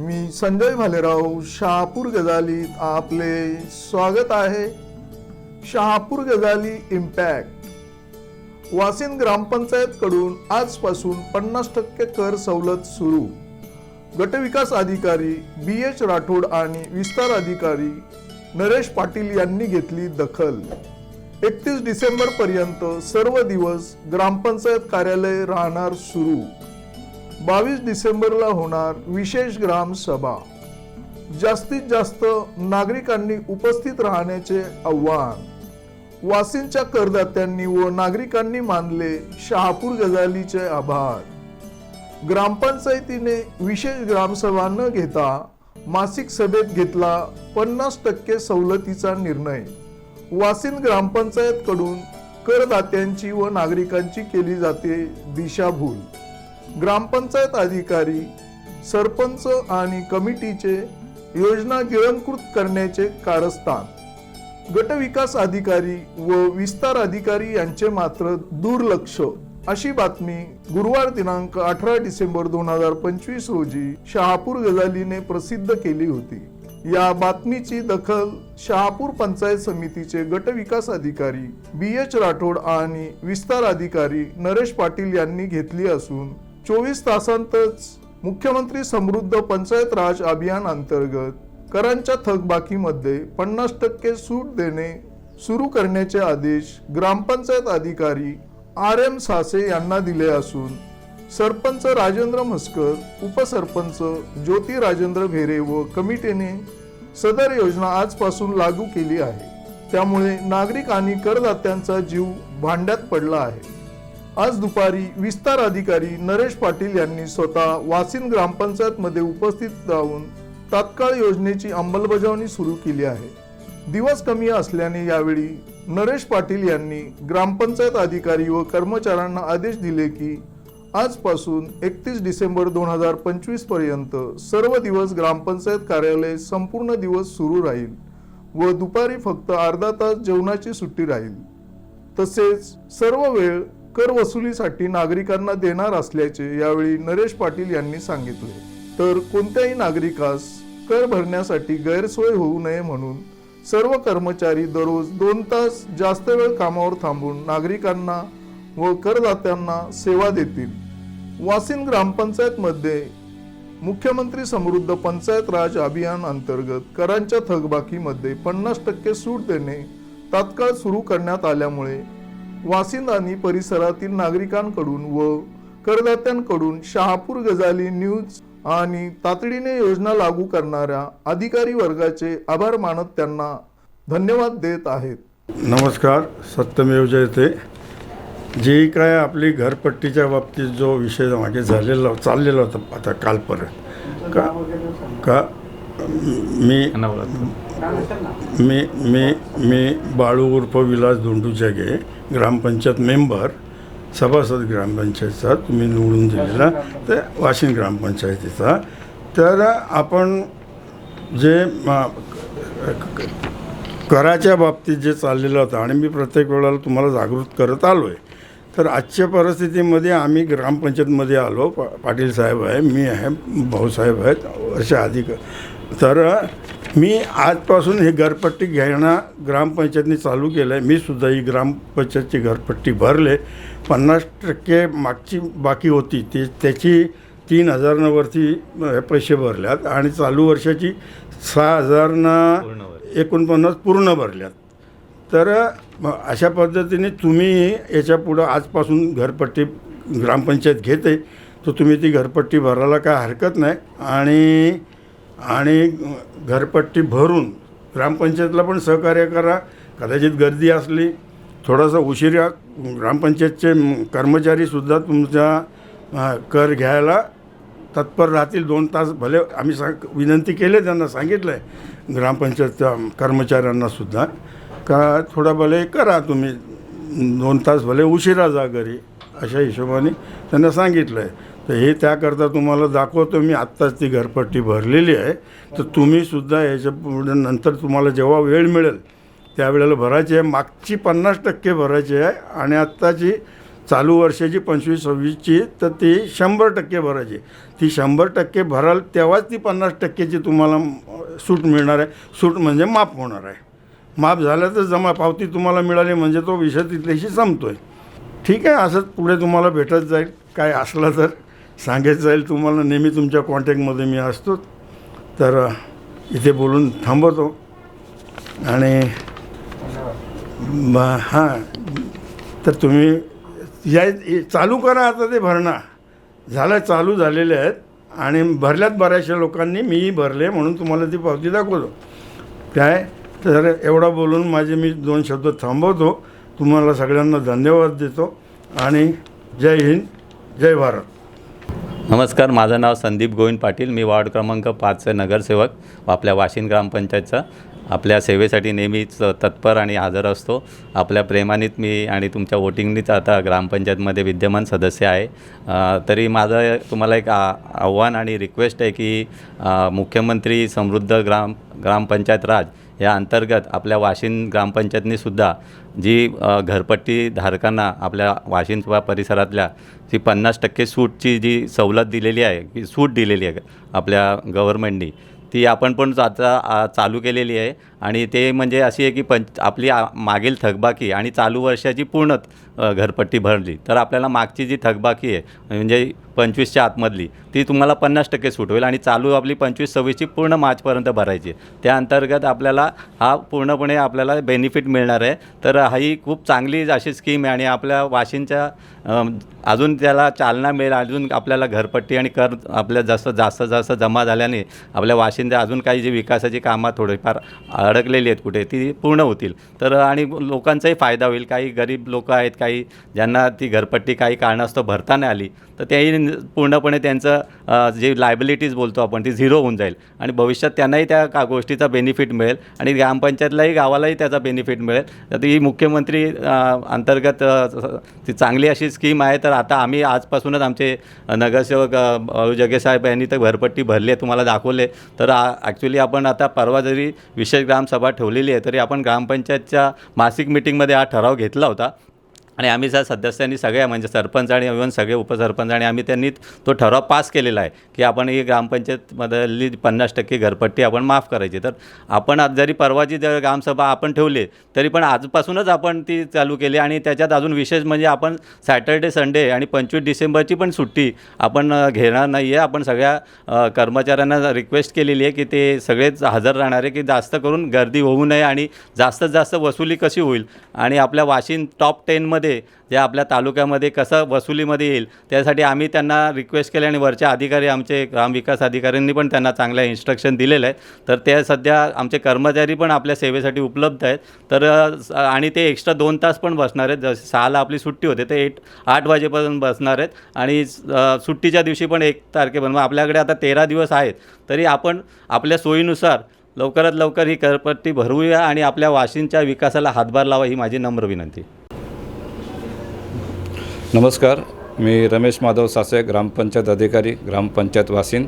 मी संजय भालेराव शहापूर गजालीत आपले स्वागत आहे. शहापूर गजाली इम्पॅक्ट वासिन ग्रामपंचायत कडून आजपासून पन्नास टक्के कर सवलत सुरू. गटविकास अधिकारी बी एच राठोड आणि विस्तार अधिकारी नरेश पाटील यांनी घेतली दखल. एकतीस डिसेंबर पर्यंत सर्व दिवस ग्रामपंचायत कार्यालय राहणार सुरू. बावीस डिसेंबरला होणार विशेष ग्राम सभा. जास्तीत जास्त नागरिकांनी उपस्थित राहण्याचे आव्हान. वासिंच्या करदात्यांनी व नागरिकांनी मानले शहापूर गजालीचे आभार. ग्रामपंचायतीने विशेष ग्रामसभा न घेता मासिक सभेत घेतला पन्नास टक्के सवलतीचा निर्णय. वासिन ग्रामपंचायतकडून करदात्यांची व नागरिकांची केली जाते दिशाभूल. ग्रामपंचायत अधिकारी सरपंच आणि कमिटीचे योजना गिळंकृत करण्याचे कारस्थान. गटविकास अधिकारी व विस्तार अधिकारी यांचे मात्र दुर्लक्ष. अशी बातमी गुरुवार दिनांक अठरा डिसेंबर दोन हजार पंचवीस रोजी शहापूर गजालीने प्रसिद्ध केली होती. या बातमीची दखल शहापूर पंचायत समितीचे गटविकास अधिकारी बी एच राठोड आणि विस्तार अधिकारी नरेश पाटील यांनी घेतली असून चोवीस तासांतच मुख्यमंत्री समृद्ध पंचायत राज अभियान अंतर्गत करांच्या थकबाकीमध्ये पन्नास टक्के सूट देणे सुरू करण्याचे आदेश ग्रामपंचायत अधिकारी आर एम सासे यांना दिले असून सरपंच राजेंद्र म्हस्कर उपसरपंच ज्योती राजेंद्र भेरे व कमिटीने सदर योजना आजपासून लागू केली आहे. त्यामुळे नागरिक आणि करदात्यांचा जीव भांड्यात पडला आहे. आज दुपारी विस्तार अधिकारी नरेश पाटील यांनी स्वतः वासिन ग्रामपंचायतमध्ये उपस्थित राहून तात्काळ योजनेची अंमलबजावणी सुरू केली आहे. दिवस कमी असल्याने यावेळी नरेश पाटील यांनी ग्रामपंचायत अधिकारी व कर्मचाऱ्यांना आदेश दिले की आजपासून एकतीस डिसेंबर दोन हजार पंचवीसपर्यंत सर्व दिवस ग्रामपंचायत कार्यालय संपूर्ण दिवस सुरू राहील व दुपारी फक्त अर्धा तास जेवणाची सुट्टी राहील. तसेच सर्व वेळ कर वसुलीसाठी नागरिकांना देणार असल्याचे यावेळी नरेश पाटील यांनी सांगितले. तर कोणत्याही नागरिकास कर भरण्यासाठी गैरसोय होऊ नये म्हणून सर्व कर्मचारी दररोज दोन तास जास्त वेळ कामावर थांबून नागरिकांना व करदात्यांना सेवा देतील. वासिन ग्रामपंचायतमध्ये मुख्यमंत्री समृद्ध पंचायत राज अभियान अंतर्गत करांच्या थकबाकीमध्ये पन्नास टक्के सूट देणे तात्काळ सुरू करण्यात आल्यामुळे वासिंद आणि परिसरातील नागरिकांकडून व करदात्यांकडून शहापूर गजाली न्यूज आणि तातडीने योजना लागू करणाऱ्या अधिकारी वर्गाचे आभार मानत त्यांना धन्यवाद देत आहेत. नमस्कार सत्यमेव जयते. जे काय आपली घरपट्टीच्या बाबतीत जो विषय मागे झालेला चाललेला होता आता कालपर्यंत. का? का? मी मी मी मी बाळू उर्फ विलास धोंडू जगे ग्रामपंचायत मेंबर सभासद ग्रामपंचायतचा तुम्ही निवडून दिलेला ते वाशिम ग्रामपंचायतीचा. तर आपण जे कराच्या बाबतीत जे चाललेलं होतं आणि मी प्रत्येक वेळेला तुम्हाला जागृत करत आलो आहे तर आजच्या परिस्थितीमध्ये आम्ही ग्रामपंचायतमध्ये आलो. पा पाटील साहेब आहे मी आहे भाऊसाहेब आहेत असे अधिक तर मी आजपासून हे घरपट्टी घेणं ग्रामपंचायतने चालू केलं आहे मी सुद्धा ही ग्रामपंचायतची घरपट्टी भरले. पन्नास टक्के मागची बाकी होती. ते त्याची तीन हजारांवरती पैसे भरल्यात आणि चालू वर्षाची सहा हजारनं एकोणपन्नास पूर्ण भरल्यात. तर अशा पद्धतीने तुम्ही याच्या पुढं आजपासून घरपट्टी ग्रामपंचायत घेते. तर तुम्ही ती घरपट्टी भरायला काय हरकत नाही. आणि आणि घरपट्टी भरून ग्रामपंचायतला पण सहकार्य करा. कदाचित गर्दी असली थोडासा उशिरा ग्रामपंचायतचे कर्मचारीसुद्धा तुमचा कर घ्यायला तत्पर राहतील दोन तास. भले आम्ही सांग विनंती केली त्यांना सांगितलं आहे ग्रामपंचायतच्या कर्मचाऱ्यांनासुद्धा का थोडा भले करा तुम्ही दोन तास भले उशिरा जा घरी अशा हिशोबाने त्यांना सांगितलं आहे तर हे त्याकरता तुम्हाला दाखवतो मी आत्ताच ती घरपट्टी भरलेली आहे. तर तुम्हीसुद्धा याच्यापुढे नंतर तुम्हाला जेव्हा वेळ मिळेल त्यावेळेला भरायची आहे. मागची पन्नास टक्के भरायची आहे आणि आत्ताची चालू वर्षाची पंचवीस सव्वीसची तर ती शंभर टक्के भरायची ती शंभर टक्के भराल तेव्हाच ती पन्नास टक्केची तुम्हाला सूट मिळणार आहे. सूट म्हणजे माफ होणार आहे. माफ झालं तर जमा पावती तुम्हाला मिळाली म्हणजे तो विषय तिथल्याशी संपतो आहे ठीक आहे असंच पुढे तुम्हाला भेटत जाईल. काय असलं तर. सांगायचं जाईल तुम्हाला नेहमी तुमच्या कॉन्टॅक्टमध्ये मी असतो. तर इथे बोलून थांबवतो. आणि हां तर तुम्ही या चालू करा आता ते भरणं. झालं चालू झालेले आहेत. आणि भरल्यात बऱ्याचशा लोकांनी मीही भरले म्हणून तुम्हाला ती पावती दाखवतो. काय? तर एवढा बोलून माझे मी दोन शब्द थांबवतो. तुम्हाला सगळ्यांना धन्यवाद देतो. आणि जय हिंद जय भारत. नमस्कार माझं नाव संदीप गोविंद पाटील. मी वार्ड क्रमांक पाचचे नगरसेवक आपल्या वाशिन ग्रामपंचायतचा आपल्या सेवेसाठी नेहमीच तत्पर आणि हजर असतो. आपल्या प्रेमानेच मी आणि तुमच्या वोटिंगनीच आता ग्रामपंचायतमध्ये विद्यमान सदस्य आहे. तरी माझं तुम्हाला एक आ- आव्हान आणि रिक्वेस्ट आहे की मुख्यमंत्री समृद्ध ग्राम ग्रामपंचायत राज या अंतर्गत आपल्या वाशिंद ग्रामपंचायतनीसुद्धा जी घरपट्टी धारकांना आपल्या वाशिंद वा परिसरातल्या जी पन्नास टक्के सूटची जी सवलत दिलेली आहे की सूट दिलेली आहे आपल्या गव्हर्मेंटनी ती आपण पण आता चालू केलेली आहे. आणि ते म्हणजे अशी आहे की पंच आपली आ, मागील थकबाकी आणि चालू वर्षाची पूर्ण घरपट्टी भरली तर आपल्याला मागची जी थकबाकी आहे म्हणजे पंचवीसच्या आतमधली ती तुम्हाला पन्नास टक्के सूट होईल आणि चालू आपली पंचवीस सव्वीसची पूर्ण मार्चपर्यंत भरायची आहे. त्या अंतर्गत आपल्याला हा पूर्णपणे आपल्याला बेनिफिट मिळणार आहे तर ही खूप चांगली अशी स्कीम आहे आणि आपल्या वाशिंच्या अजून त्याला चालना मिळेल अजून आपल्याला घरपट्टी आणि कर आपल्या जसं जास्त जास्त जमा झाल्याने आपल्या वाशिंच्या अजून काही जी विकासाची कामं थोडीफार अडकलेली आहेत कुठे ती पूर्ण होतील. तर आणि लोकांचाही फायदा होईल. काही गरीब लोक आहेत काही ज्यांना ती घरपट्टी काही कारणास्तव भरता नाही आली तर त्याही पूर्णपणे त्यांचं जे लायबिलिटीज बोलतो आपण ती झिरो होऊन जाईल. आणि भविष्यात त्यांनाही त्या का गोष्टीचा बेनिफिट मिळेल आणि ग्रामपंचायतलाही गावालाही त्याचा बेनिफिट मिळेल. तर ही मुख्यमंत्री अंतर्गत ती चांगली अशी स्कीम आहे. तर आता आम्ही आजपासूनच आमचे नगरसेवक जगेसाहेब यांनी तर घरपट्टी भरली आहे तुम्हाला दाखवले. तर ॲक्च्युली आपण आता परवा जरी विशेष ग्राम ग्रामसभा ठेवलेली आहे तरी आपण ग्रामपंचायतच्या मासिक मिटिंगमध्ये हा ठराव घेतला होता. आणि आम्ही ज्या सदस्यांनी सगळ्या म्हणजे सरपंच आणि इव्हन सगळे उपसरपंच आणि आम्ही त्यांनी तो ठराव पास केलेला आहे की आपण ही ग्रामपंचायतमधली पन्नास टक्के घरपट्टी आपण माफ करायची. तर आपण आज जरी परवाची जर ग्रामसभा आपण ठेवली तरी पण आजपासूनच आपण ती चालू केली आणि त्याच्यात अजून विशेष म्हणजे आपण सॅटर्डे संडे आणि पंचवीस डिसेंबरची पण सुट्टी आपण घेणार नाही आहे आपण सगळ्या कर्मचाऱ्यांना रिक्वेस्ट केलेली आहे की ते सगळेच हजर राहणार आहे की जास्त करून गर्दी होऊ नये आणि जास्तीत जास्त वसुली कशी होईल. आणि आपल्या वाशिन टॉप टेनमध्ये जे आपल्या तालुक्यामध्ये कसं वसुलीमध्ये येईल त्यासाठी आम्ही त्यांना रिक्वेस्ट केली आणि वरचे अधिकारी आमचे ग्रामविकास अधिकाऱ्यांनी पण त्यांना चांगल्या इन्स्ट्रक्शन दिलेलं आहे. तर ते सध्या आमचे कर्मचारी पण आपल्या सेवेसाठी उपलब्ध आहेत. तर आणि ते एक्स्ट्रा दोन तास पण बसणार आहेत. जसं सहाला आपली सुट्टी होते ते एट आठ वाजेपर्यंत बसणार आहेत. आणि सुट्टीच्या दिवशी पण एक तारखेपर्यंत मग आपल्याकडे आता तेरा दिवस आहेत. तरी आपण आपल्या सोयीनुसार लवकरात लवकर ही करपट्टी भरूया आणि आपल्या वाशिंच्या विकासाला हातभार लावा ही माझी नम्र विनंती. नमस्कार मी रमेश माधव सासे ग्रामपंचायत अधिकारी ग्रामपंचायत वासिन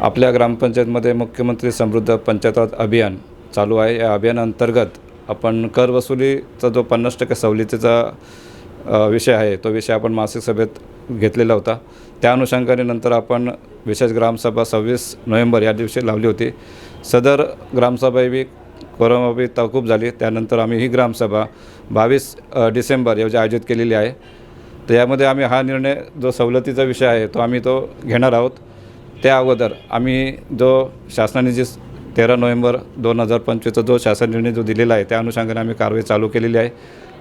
आपल्या ग्रामपंचायतमध्ये मुख्यमंत्री समृद्ध पंचायत अभियान चालू आहे. या अभियानाअंतर्गत आपण करवसुलीचा जो पन्नास टक्के सवलतीचा विषय आहे तो विषय आपण मासिक सभेत घेतलेला होता. त्या अनुषंगाने नंतर आपण विशेष ग्रामसभा सव्वीस नोव्हेंबर या दिवशी लावली होती. सदर ग्रामसभा ही कोरोनाबाबी तहकूब झाली. त्यानंतर आम्ही ही ग्रामसभा बावीस डिसेंबर रोजी आयोजित केलेली आहे. तर यामध्ये आम्ही हा निर्णय जो सवलतीचा विषय आहे तो आम्ही तो घेणार आहोत. त्या अगोदर आम्ही जो शासनाने जी तेरा नोव्हेंबर दोन हजार पंचवीसचा जो शासन निर्णय जो दिलेला आहे त्या अनुषंगाने आम्ही कारवाई चालू केलेली आहे.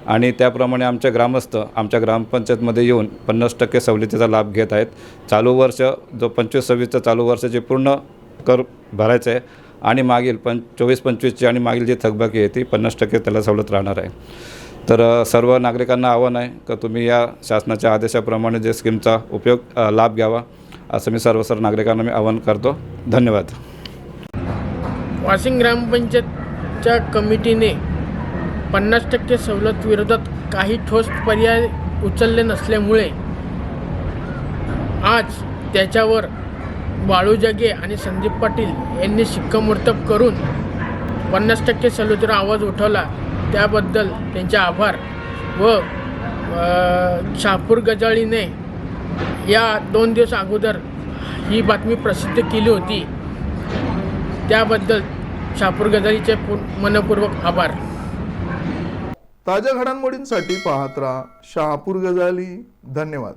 आणि त्याप्रमाणे आमच्या ग्रामस्थ आमच्या ग्रामपंचायतमध्ये येऊन पन्नास टक्के सवलतीचा लाभ घेत आहेत. चालू वर्ष जो पंचवीस सव्वीसचं चालू वर्ष जे पूर्ण कर भरायचं आहे आणि मागील पं चोवीस पंचवीसची आणि मागील जी थकबाकी आहे ती पन्नास टक्के त्याला सवलत राहणार आहे. तर सर्व नागरिकांना आव्हान आहे का तुम्ही या शासनाच्या आदेशाप्रमाणे जे स्कीमचा उपयोग लाभ घ्यावा असं मी सर्व सर्व नागरिकांना मी आवाहन करतो. धन्यवाद. वाशिम ग्रामपंचायतच्या कमिटीने पन्नास टक्के सवलत विरोधात काही ठोस पर्याय उचलले नसल्यामुळे आज त्याच्यावर बाळू जगे आणि संदीप पाटील यांनी शिक्कामोर्तब करून पन्नास टक्के सवलतीवर आवाज उठवला. त्याबद्दल त्यांचे आभार. व शापूर गजाळीने या दोन दिवस अगोदर ही बातमी प्रसिद्ध केली होती. त्याबद्दल शापूर गजाळीचे मनपूर्वक आभार. ताज्या घडामोडींसाठी पाहत राहा शहापूर गजाली. धन्यवाद.